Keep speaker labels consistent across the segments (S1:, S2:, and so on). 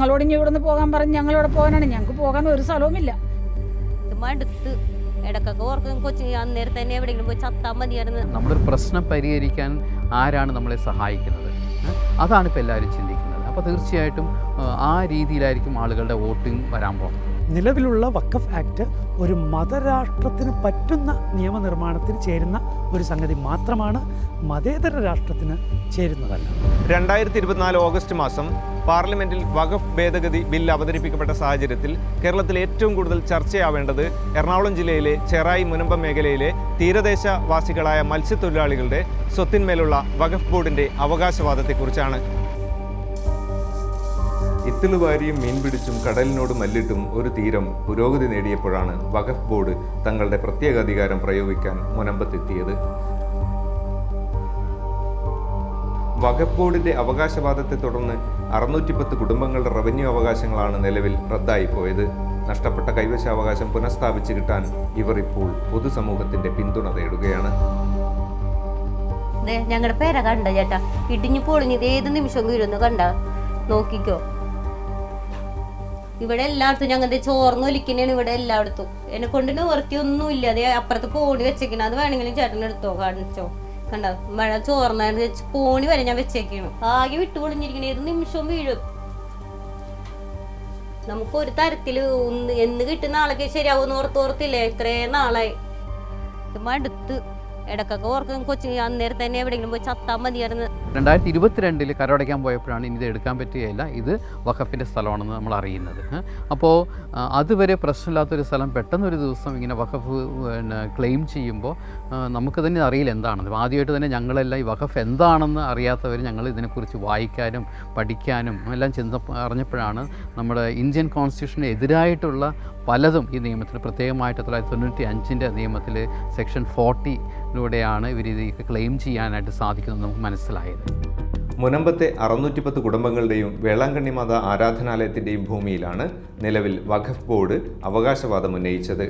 S1: ഞങ്ങളോട് ഇനി ഇവിടുന്ന് പോകാൻ പറഞ്ഞ് ഞങ്ങളിവിടെ പോകാനാണ്. ഞങ്ങൾക്ക് പോകാൻ ഒരു സ്ഥലവുമില്ല
S2: മടുത്ത്. ഇടക്കൊക്കെ ഓർക്കും കൊച്ചു അന്നേരം തന്നെ എവിടെയെങ്കിലും പോയി ചത്താൻ മതിയായിരുന്നു.
S3: നമ്മളൊരു പ്രശ്നം പരിഹരിക്കാൻ ആരാണ് നമ്മളെ സഹായിക്കുന്നത്? അതാണ് ഇപ്പോൾ എല്ലാവരും ചിന്തിക്കുന്നത്. അപ്പോൾ തീർച്ചയായിട്ടും ആ, ആ രീതിയിലായിരിക്കും ആളുകളുടെ വോട്ടിംഗ് വരാൻ പോകുന്നത്.
S4: നിലവിലുള്ള വക്കഫ് ആക്ട് ഒരു മതരാഷ്ട്രത്തിന് പറ്റുന്ന നിയമനിർമ്മാണത്തിന് ചേരുന്ന ഒരു സംഗതി മാത്രമാണ് മതേതര രാഷ്ട്രത്തിന് ചേരുന്നതല്ല.
S5: രണ്ടായിരത്തി ഇരുപത്തിനാല് ഓഗസ്റ്റ് മാസം പാർലമെന്റിൽ വഖഫ് ഭേദഗതി ബിൽ അവതരിപ്പിക്കപ്പെട്ട സാഹചര്യത്തിൽ കേരളത്തിൽ ഏറ്റവും കൂടുതൽ ചർച്ചയാവേണ്ടത് എറണാകുളം ജില്ലയിലെ ചെറായി മുനമ്പം മേഖലയിലെ തീരദേശവാസികളായ മത്സ്യത്തൊഴിലാളികളുടെ സ്വത്തിന്മേലുള്ള വഖഫ് ബോർഡിന്റെ അവകാശവാദത്തെക്കുറിച്ചാണ്. ഇത്തിളുവാരിയും മീൻ പിടിച്ചും കടലിനോട് മല്ലിട്ടും ഒരു തീരം പുരോഗതി നേടിയപ്പോഴാണ് വഖഫ് ബോർഡ് തങ്ങളുടെ പ്രത്യേക അധികാരം പ്രയോഗിക്കാൻ മുനമ്പത്തെത്തിയത്. വഖഫ് ബോർഡിന്റെ അവകാശവാദത്തെ തുടർന്ന് അറുന്നൂറ്റി പത്ത് കുടുംബങ്ങളുടെ റവന്യൂ അവകാശങ്ങളാണ് നിലവിൽ റദ്ദായിപ്പോയത് നഷ്ടപ്പെട്ട കൈവശാവകാശം പുനഃസ്ഥാപിച്ചു കിട്ടാൻ ഇവർ ഇപ്പോൾ പൊതുസമൂഹത്തിന്റെ പിന്തുണ തേടുകയാണ്
S2: ഞങ്ങളുടെ പേര കണ്ട ചേട്ടാ? ഇടിഞ്ഞു പൊളിഞ്ഞത് ഏത് നിമിഷം വീഴുന്നു കണ്ട? നോക്കിക്കോ. ഇവിടെ എല്ലായിടത്തും ഞങ്ങളുടെ ചോർന്ന് ഒലിക്കുന്നതാണ് ഇവിടെ എല്ലായിടത്തും. എന്നെ കൊണ്ട് നിവർത്തിയൊന്നുമില്ല അതേ അപ്പുറത്ത് പോണി വെച്ചേക്കണം. അത് വേണമെങ്കിലും ചേട്ടൻ എടുത്തോ കാണിച്ചോ. കണ്ട? മഴ ചോർന്ന പോണി വരെ ഞാൻ വെച്ചേക്കണം. ആകെ വിട്ടു പൊളിഞ്ഞിരിക്കണ. ഏത് നിമിഷവും വീഴും. നമുക്ക് ഒരു തരത്തിൽ എന്ന് കിട്ടുന്ന ആളൊക്കെ ശരിയാവും ഓർത്ത് ഓർത്തില്ലേ? ഇത്രയും നാളായി. മടുത്ത് ഇടക്കൊക്കെ ഓർക്കും കൊച്ചു അന്നേരം തന്നെ എവിടെയെങ്കിലും പോയി ചത്താൻ മതിയായിരുന്നു.
S3: രണ്ടായിരത്തി ഇരുപത്തിരണ്ടിൽ കരടയ്ക്കാൻ പോയപ്പോഴാണ് ഇനി ഇത് എടുക്കാൻ പറ്റുകയില്ല ഇത് വഖഫിന്റെ സ്ഥലമാണെന്ന് നമ്മൾ അറിയുന്നത്? അപ്പോൾ അതുവരെ പ്രശ്നമില്ലാത്തൊരു സ്ഥലം പെട്ടെന്നൊരു ദിവസം ഇങ്ങനെ വഖഫ് പിന്നെ ക്ലെയിം ചെയ്യുമ്പോൾ നമുക്ക് തന്നെ അറിയില്ല എന്താണെന്ന് ആദ്യമായിട്ട് തന്നെ ഞങ്ങളെല്ലാം ഈ വഖഫ് എന്താണെന്ന് അറിയാത്തവർ ഞങ്ങൾ ഇതിനെക്കുറിച്ച് വായിക്കാനും പഠിക്കാനും എല്ലാം ചിന്ത അറിഞ്ഞപ്പോഴാണ് നമ്മുടെ ഇന്ത്യൻ കോൺസ്റ്റിറ്റ്യൂഷന് എതിരായിട്ടുള്ള പലതും ഈ നിയമത്തിൽ പ്രത്യേകമായിട്ട് തൊള്ളായിരത്തി തൊണ്ണൂറ്റി അഞ്ചിന്റെ നിയമത്തിൽ സെക്ഷൻ ഫോർട്ടിയിലൂടെയാണ് ഇവർ ഇത് ക്ലെയിം ചെയ്യാനായിട്ട് സാധിക്കുന്നത് നമുക്ക് മനസ്സിലായത്.
S5: മുനമ്പത്തെ അറുന്നൂറ്റിപ്പത്ത് കുടുംബങ്ങളുടെയും വേളാങ്കണ്ണി മാത ആരാധനാലയത്തിന്റെയും ഭൂമിയിലാണ് നിലവിൽ വഖഫ് ബോർഡ് അവകാശവാദം ഉന്നയിച്ചത്.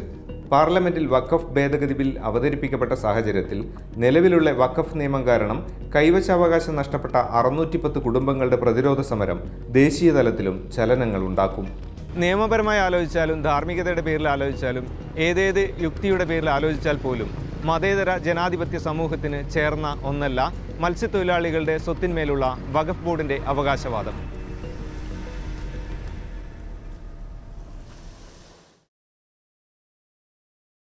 S5: പാർലമെന്റിൽ വഖഫ് ഭേദഗതി ബിൽ അവതരിപ്പിക്കപ്പെട്ട സാഹചര്യത്തിൽ നിലവിലുള്ള വഖഫ് നിയമം കാരണം കൈവശാവകാശം നഷ്ടപ്പെട്ട അറുന്നൂറ്റിപ്പത്ത് കുടുംബങ്ങളുടെ പ്രതിരോധ സമരം ദേശീയ തലത്തിലും ചലനങ്ങൾ ഉണ്ടാക്കും. നിയമപരമായി ആലോചിച്ചാലും ധാർമ്മികതയുടെ പേരിൽ ആലോചിച്ചാലും ഏതേത് യുക്തിയുടെ പേരിൽ ആലോചിച്ചാൽ പോലും മതേതര ജനാധിപത്യ സമൂഹത്തിന് ചേർന്ന ഒന്നല്ല മത്സ്യത്തൊഴിലാളികളുടെ സ്വത്തിന്മേലുള്ള വഖഫ് ബോർഡിന്റെ അവകാശവാദം.